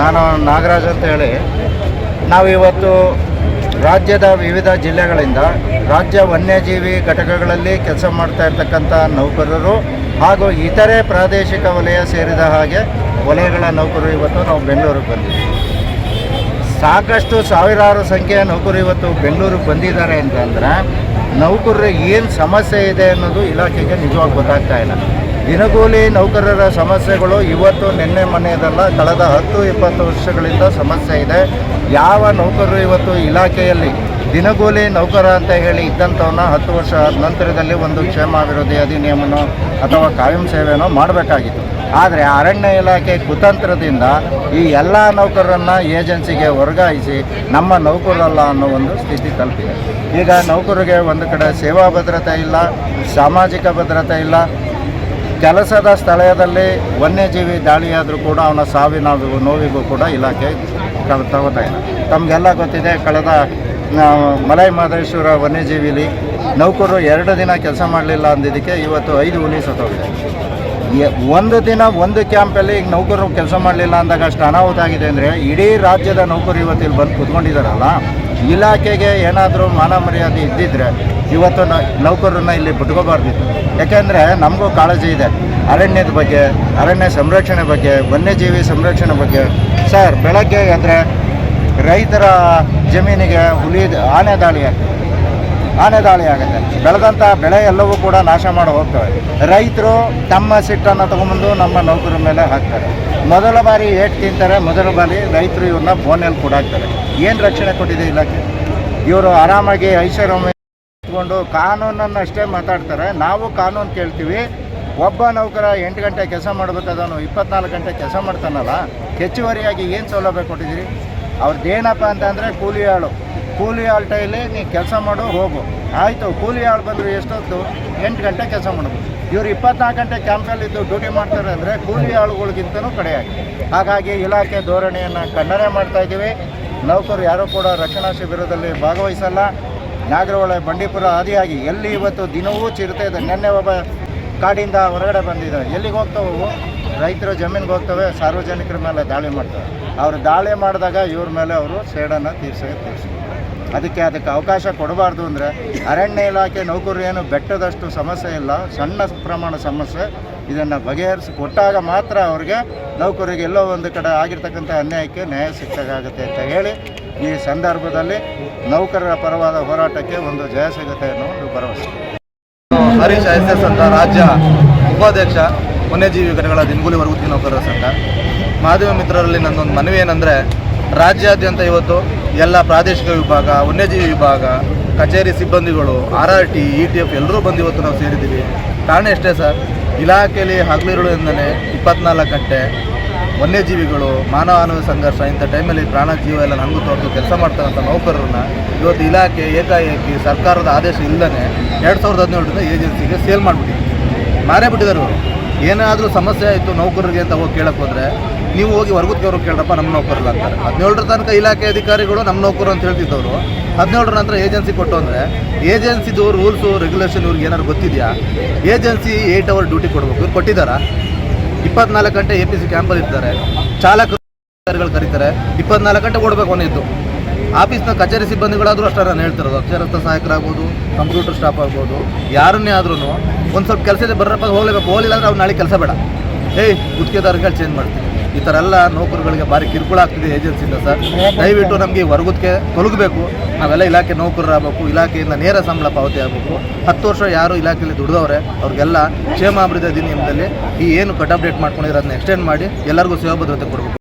ನಾನು ನಾಗರಾಜ್ ಅಂತ ಹೇಳಿ, ನಾವು ಇವತ್ತು ರಾಜ್ಯದ ವಿವಿಧ ಜಿಲ್ಲೆಗಳಿಂದ ರಾಜ್ಯ ವನ್ಯಜೀವಿ ಘಟಕಗಳಲ್ಲಿ ಕೆಲಸ ಮಾಡ್ತಾ ಇರ್ತಕ್ಕಂಥ ನೌಕರರು ಹಾಗೂ ಇತರೆ ಪ್ರಾದೇಶಿಕ ವಲಯ ಸೇರಿದ ಹಾಗೆ ವಲಯಗಳ ನೌಕರರು ಇವತ್ತು ನಾವು ಬೆಂಗಳೂರಿಗೆ ಬಂದಿದ್ದೀವಿ. ಸಾಕಷ್ಟು ಸಾವಿರಾರು ಸಂಖ್ಯೆಯ ನೌಕರು ಇವತ್ತು ಬೆಂಗಳೂರಿಗೆ ಬಂದಿದ್ದಾರೆ ಅಂತಂದ್ರೆ ನೌಕರರಿಗೆ ಏನು ಸಮಸ್ಯೆ ಇದೆ ಅನ್ನೋದು ಇಲಾಖೆಗೆ ನಿಜವಾಗಿ ಗೊತ್ತಾಗ್ತಾ ಇಲ್ಲ. ದಿನಗೂಲಿ ನೌಕರರ ಸಮಸ್ಯೆಗಳು ಇವತ್ತು ನಿನ್ನೆ ಮನೆಯದಲ್ಲ ಕಳೆದ ಹತ್ತು ಇಪ್ಪತ್ತು ವರ್ಷಗಳಿಂದ ಸಮಸ್ಯೆ ಇದೆ. ಯಾವ ನೌಕರರು ಇವತ್ತು ಇಲಾಖೆಯಲ್ಲಿ ದಿನಗೂಲಿ ನೌಕರ ಅಂತ ಹೇಳಿ ಇದ್ದಂಥವನ್ನ ಹತ್ತು ವರ್ಷ ನಂತರದಲ್ಲಿ ಒಂದು ಕ್ಷೇಮಾಭಿವೃದ್ಧಿ ಅಧಿನಿಯಮನೋ ಅಥವಾ ಕಾಯಂ ಸೇವೆನೋ ಮಾಡಬೇಕಾಗಿತ್ತು. ಆದರೆ ಅರಣ್ಯ ಇಲಾಖೆ ಕುತಂತ್ರದಿಂದ ಈ ಎಲ್ಲ ನೌಕರರನ್ನು ಏಜೆನ್ಸಿಗೆ ವರ್ಗಾಯಿಸಿ ನಮ್ಮ ನೌಕರಲ್ಲ ಅನ್ನೋ ಒಂದು ಸ್ಥಿತಿ ತಲುಪಿದೆ. ಈಗ ನೌಕರಿಗೆ ಒಂದು ಕಡೆ ಸೇವಾ ಭದ್ರತೆ ಇಲ್ಲ, ಸಾಮಾಜಿಕ ಭದ್ರತೆ ಇಲ್ಲ ಕೆಲಸದ ಸ್ಥಳದಲ್ಲಿ ವನ್ಯಜೀವಿ ದಾಳಿಯಾದರೂ ಕೂಡ ಅವನ ಸಾವಿನ ನೋವಿಗೂ ಕೂಡ ಇಲಾಖೆ ತಗೋತಾ ಇಲ್ಲ ತಮಗೆಲ್ಲ ಗೊತ್ತಿದೆ, ಕಳೆದ ಮಲೈ ಮಹದೇಶ್ವರ ವನ್ಯಜೀವಿಲಿ ನೌಕರರು ಎರಡು ದಿನ ಕೆಲಸ ಮಾಡಲಿಲ್ಲ ಅಂದಿದ್ದಕ್ಕೆ ಇವತ್ತು ಐದು ಹುಲಿ ಸತ್ತೋಗಿದೆ. ಒಂದು ದಿನ ಒಂದು ಕ್ಯಾಂಪಲ್ಲಿ ಈಗ ನೌಕರರು ಕೆಲಸ ಮಾಡಲಿಲ್ಲ ಅಂದಾಗ ಅಷ್ಟು ಅನಾಹುತ ಆಗಿದೆ ಅಂದರೆ ಇಡೀ ರಾಜ್ಯದ ನೌಕರು ಇವತ್ತು ಇಲ್ಲಿ ಬಂದು ಕುತ್ಕೊಂಡಿದ್ದಾರಲ್ಲ ಇಲಾಖೆಗೆ ಏನಾದರೂ ಮಾನ ಮರ್ಯಾದೆ ಇದ್ದಿದ್ರೆ ಇವತ್ತು ನ- ನೌಕರರನ್ನ ಇಲ್ಲಿ ಬಿಟ್ಕೋಬಾರ್ದಿತ್ತು ಯಾಕೆಂದರೆ ನಮಗೂ ಕಾಳಜಿ ಇದೆ. ಅರಣ್ಯದ ಬಗ್ಗೆ, ಅರಣ್ಯ ಸಂರಕ್ಷಣೆ ಬಗ್ಗೆ, ವನ್ಯಜೀವಿ ಸಂರಕ್ಷಣೆ ಬಗ್ಗೆ. ಸರ್, ಬೆಳಗ್ಗೆ ಅಂದರೆ ರೈತರ ಜಮೀನಿಗೆ ಹುಲಿ ಆನೆ ದಾಳಿ ಆಗ್ತದೆ ಆನೆ ದಾಳಿ ಆಗುತ್ತೆ. ಬೆಳೆದಂಥ ಬೆಳೆ ಎಲ್ಲವೂ ಕೂಡ ನಾಶ ಮಾಡಿ ಹೋಗ್ತವೆ. ರೈತರು ತಮ್ಮ ಸಿಟ್ಟನ್ನು ತಗೊಂಬಂದು ನಮ್ಮ ನೌಕರರ ಮೇಲೆ ಹಾಕ್ತಾರೆ. ಮೊದಲ ಬಾರಿ ಏಟ್ ತಿಂತಾರೆ, ಮೊದಲ ಬಾರಿ ರೈತರು ಇವ್ರನ್ನ ಫೋನಲ್ಲಿ ಕೂಡ ಹಾಕ್ತಾರೆ. ಏನು ರಕ್ಷಣೆ ಕೊಟ್ಟಿದೆ ಇಲಾಖೆ? ಇವರು ಆರಾಮಾಗಿ ಐಷಾರಾಮಿ ಇಟ್ಕೊಂಡು ಕಾನೂನನ್ನು ಅಷ್ಟೇ ಮಾತಾಡ್ತಾರೆ. ನಾವು ಕಾನೂನು ಕೇಳ್ತೀವಿ. ಒಬ್ಬ ನೌಕರ ಎಂಟು ಗಂಟೆ ಕೆಲಸ ಮಾಡಬೇಕಾದವನು ಇಪ್ಪತ್ನಾಲ್ಕು ಗಂಟೆ ಕೆಲಸ ಮಾಡ್ತಾನಲ್ಲ, ಹೆಚ್ಚುವರಿಯಾಗಿ ಏನು ಸೌಲಭ್ಯ ಕೊಟ್ಟಿದ್ದೀರಿ? ಅವ್ರದ್ದು ಏನಪ್ಪ ಅಂತಂದರೆ ಕೂಲಿ ಆಳು ಕೂಲಿ ಆಳ್ ಟೈಲಿ ನೀ ಕೆಲಸ ಮಾಡು, ಹೋಗು. ಆಯಿತು, ಕೂಲಿ ಆಳು ಬಂದರು ಎಷ್ಟೊತ್ತು? ಎಂಟು ಗಂಟೆ ಕೆಲಸ ಮಾಡೋದು. ಇವರು ಇಪ್ಪತ್ನಾಲ್ಕು ಗಂಟೆ ಕ್ಯಾಂಪಲ್ಲಿ ಇದ್ದು ಡ್ಯೂಟಿ ಮಾಡ್ತಾರೆ ಅಂದರೆ ಕೂಲಿ ಆಳುಗಳಿಗಿಂತನೂ ಕಡೆಯಾಗಿ ಹಾಗಾಗಿ ಇಲಾಖೆ ಧೋರಣೆಯನ್ನು ಖಂಡನೆ ಮಾಡ್ತಾ ಇದ್ದೀವಿ. ನೌಕರು ಯಾರೂ ಕೂಡ ರಕ್ಷಣಾ ಶಿಬಿರದಲ್ಲಿ ಭಾಗವಹಿಸಲ್ಲ. ನಾಗರಹೊಳೆ, ಬಂಡೀಪುರ ಆದಿಯಾಗಿ ಎಲ್ಲಿ ಇವತ್ತು ದಿನವೂ ಚಿರತೆ ಇದೆ. ನಿನ್ನೆ ಒಬ್ಬ ಕಾಡಿಂದ ಹೊರಗಡೆ ಬಂದಿದೆ. ಎಲ್ಲಿಗೆ ಹೋಗ್ತಾವೆ ರೈತರು ಜಮೀನಿಗೆ ಹೋಗ್ತವೆ, ಸಾರ್ವಜನಿಕರ ಮೇಲೆ ದಾಳಿ ಮಾಡ್ತವೆ. ಅವರು ದಾಳಿ ಮಾಡಿದಾಗ ಇವ್ರ ಮೇಲೆ ಅವರು ಸೇಡನ್ನು ತೀರ್ಸೇ ತೀರ್ಸಿ ಅದಕ್ಕೆ ಅದಕ್ಕೆ ಅವಕಾಶ ಕೊಡಬಾರ್ದು ಅಂದರೆ ಅರಣ್ಯ ಇಲಾಖೆ ನೌಕರರು ಏನು ಬೆಟ್ಟದಷ್ಟು ಸಮಸ್ಯೆ ಇಲ್ಲ, ಸಣ್ಣ ಪ್ರಮಾಣ ಸಮಸ್ಯೆ. ಇದನ್ನು ಬಗೆಹರಿಸಿ ಕೊಟ್ಟಾಗ ಮಾತ್ರ ಅವ್ರಿಗೆ ನೌಕರಿಗೆ ಎಲ್ಲೋ ಒಂದು ಕಡೆ ಆಗಿರ್ತಕ್ಕಂಥ ಅನ್ಯಾಯಕ್ಕೆ ನ್ಯಾಯ ಸಿಕ್ಕಾಗುತ್ತೆ ಅಂತ ಹೇಳಿ ಈ ಸಂದರ್ಭದಲ್ಲಿ ನೌಕರರ ಪರವಾದ ಹೋರಾಟಕ್ಕೆ ಒಂದು ಜಯ ಸಿಗುತ್ತೆ ಅನ್ನೋ ಒಂದು ಭರವಸೆ. ಹರೀಶ್ ಎಸ್ ಎಸ್ ಅಂತ ರಾಜ್ಯ ಉಪಾಧ್ಯಕ್ಷ, ವನ್ಯಜೀವಿ ಘಟಕಗಳ ದಿನಗೂಲಿ ವರ್ಗದ ನೌಕರರ ಸಂಘ. ಮಾಧ್ಯಮ ಮಿತ್ರರಲ್ಲಿ ನನ್ನೊಂದು ಮನವಿ ಏನಂದರೆ, ರಾಜ್ಯಾದ್ಯಂತ ಇವತ್ತು ಎಲ್ಲ ಪ್ರಾದೇಶಿಕ ವಿಭಾಗ, ವನ್ಯಜೀವಿ ವಿಭಾಗ, ಕಚೇರಿ ಸಿಬ್ಬಂದಿಗಳು, R R T, E T F ಎಲ್ಲರೂ ಬಂದು ಇವತ್ತು ನಾವು ಸೇರಿದ್ದೀವಿ. ಕಾರಣ ಎಷ್ಟೇ ಸರ್, ಇಲಾಖೆಯಲ್ಲಿ ಹಗಲಿರುಳಿಂದಲೇ ಇಪ್ಪತ್ನಾಲ್ಕು ಗಂಟೆ ವನ್ಯಜೀವಿಗಳು, ಮಾನವ ಸಂಘರ್ಷ, ಇಂಥ ಟೈಮಲ್ಲಿ ಪ್ರಾಣ ಜೀವ ಎಲ್ಲ ನನಗೂ ತೋರಿದು ಕೆಲಸ ಮಾಡ್ತಕ್ಕಂಥ ನೌಕರರನ್ನ ಇವತ್ತು ಇಲಾಖೆ ಏಕಾಏಕಿ ಸರ್ಕಾರದ ಆದೇಶ ಇಲ್ಲದೇ ಎರಡು ಸಾವಿರದ ಹದಿನೇಳರಿಂದ ಏಜೆನ್ಸಿಗೆ ಸೇಲ್ ಮಾಡಿಬಿಟ್ಟಿದ್ದೀವಿ ಮಾರೇ ಬಿಟ್ಟಿದ್ದಾರೆ ಏನಾದರೂ ಸಮಸ್ಯೆ ಆಯಿತು ನೌಕರರಿಗೆ ಅಂತ ಹೋಗಿ ಕೇಳಕ್ಕೆ ಹೋದರೆ ನೀವು ಹೋಗಿ ವರ್ಗಕ್ಕೆ ಅವ್ರಿಗೆ ಕೇಳ್ರಪ್ಪ, ನಮ್ಮ ನೌಕರಲ್ಲ ಅಂತಾರೆ ಹದಿನೇಳರ ತನಕ ಇಲಾಖೆ ಅಧಿಕಾರಿಗಳು ನಮ್ಮ ನೌಕರು ಅಂತ ಹೇಳ್ತಿದ್ದವರು. ಹದಿನೇಳರ ನಂತರ ಏಜೆನ್ಸಿ ಕೊಟ್ಟು ಅಂದರೆ, ಏಜೆನ್ಸಿದು ರೂಲ್ಸು ರೆಗ್ಯುಲೇಷನ್ ಇವ್ರಿಗೆ ಏನಾದ್ರು ಗೊತ್ತಿದೆಯಾ? ಏಜೆನ್ಸಿ ಏಯ್ಟ್ ಅವರ್ ಡ್ಯೂಟಿ ಕೊಡಬೇಕು. ಇವ್ರು ಕೊಟ್ಟಿದ್ದಾರಾ? ಇಪ್ಪತ್ನಾಲ್ಕು ಗಂಟೆ ಎ ಪಿ ಸಿ ಕ್ಯಾಂಪಲ್ಲಿ ಇರ್ತಾರೆ. ಚಾಲಕರು ಕರೀತಾರೆ. ಇಪ್ಪತ್ನಾಲ್ಕು ಗಂಟೆ ಕೊಡಬೇಕು ಅನ್ನಿದ್ದು ಆಫೀಸ್ನ ಕಚೇರಿ ಸಿಬ್ಬಂದಿಗಳಾದರೂ ಅಷ್ಟೇ ನಾನು ಹೇಳ್ತಿರೋದು ಅಕ್ಷರಸ್ಥ ಸಹಾಯಕರಾಗ್ಬೋದು, ಕಂಪ್ಯೂಟರ್ ಸ್ಟಾಫ್ ಆಗ್ಬೋದು, ಯಾರನ್ನೇ ಆದ್ರೂ ಒಂದು ಸ್ವಲ್ಪ ಕೆಲಸದ ಬರ್ರಪ್ಪ, ಹೋಗ್ಲೇಬೇಕು. ಹೋಗಲಿಲ್ಲ ಅಂದ್ರೆ ಅವ್ರು ನಾಳೆ ಕೆಲಸ ಬೇಡ. ಏಯ್ ಗುತ್ತಿಗೆದಾರಗಳು ಚೇಂಜ್ ಮಾಡ್ತೀನಿ. ಈ ಥರ ಎಲ್ಲ ನೌಕರುಗಳಿಗೆ ಭಾರಿ ಕಿರುಕುಳ ಆಗ್ತಿದೆ ಏಜೆನ್ಸಿಯಿಂದ ಸರ್. ದಯವಿಟ್ಟು ನಮಗೆ ವರ್ಗಕ್ಕೆ ತೊಲಗಬೇಕು. ನಾವೆಲ್ಲ ಇಲಾಖೆ ನೌಕರರಾಗಬೇಕು ಇಲಾಖೆಯಿಂದ ನೇರ ಸಂಬಳ ಪಾವತಿ ಆಗಬೇಕು. ಹತ್ತು ವರ್ಷ ಯಾರು ಇಲಾಖೆಯಲ್ಲಿ ದುಡಿದವ್ರೆ ಅವ್ರಿಗೆಲ್ಲ ಕ್ಷೇಮಾಭಿವೃದ್ಧಿ ಅಧಿನಿಯಮದಲ್ಲಿ ಈ ಏನು ಕಟ್ ಅಪ್ಡೇಟ್ ಮಾಡ್ಕೊಂಡಿದ್ರೆ ಅದನ್ನ ಎಕ್ಸ್ಟೆಂಡ್ ಮಾಡಿ ಎಲ್ಲರಿಗೂ ಸೇವಾ ಭದ್ರತೆ ಕೊಡಬೇಕು.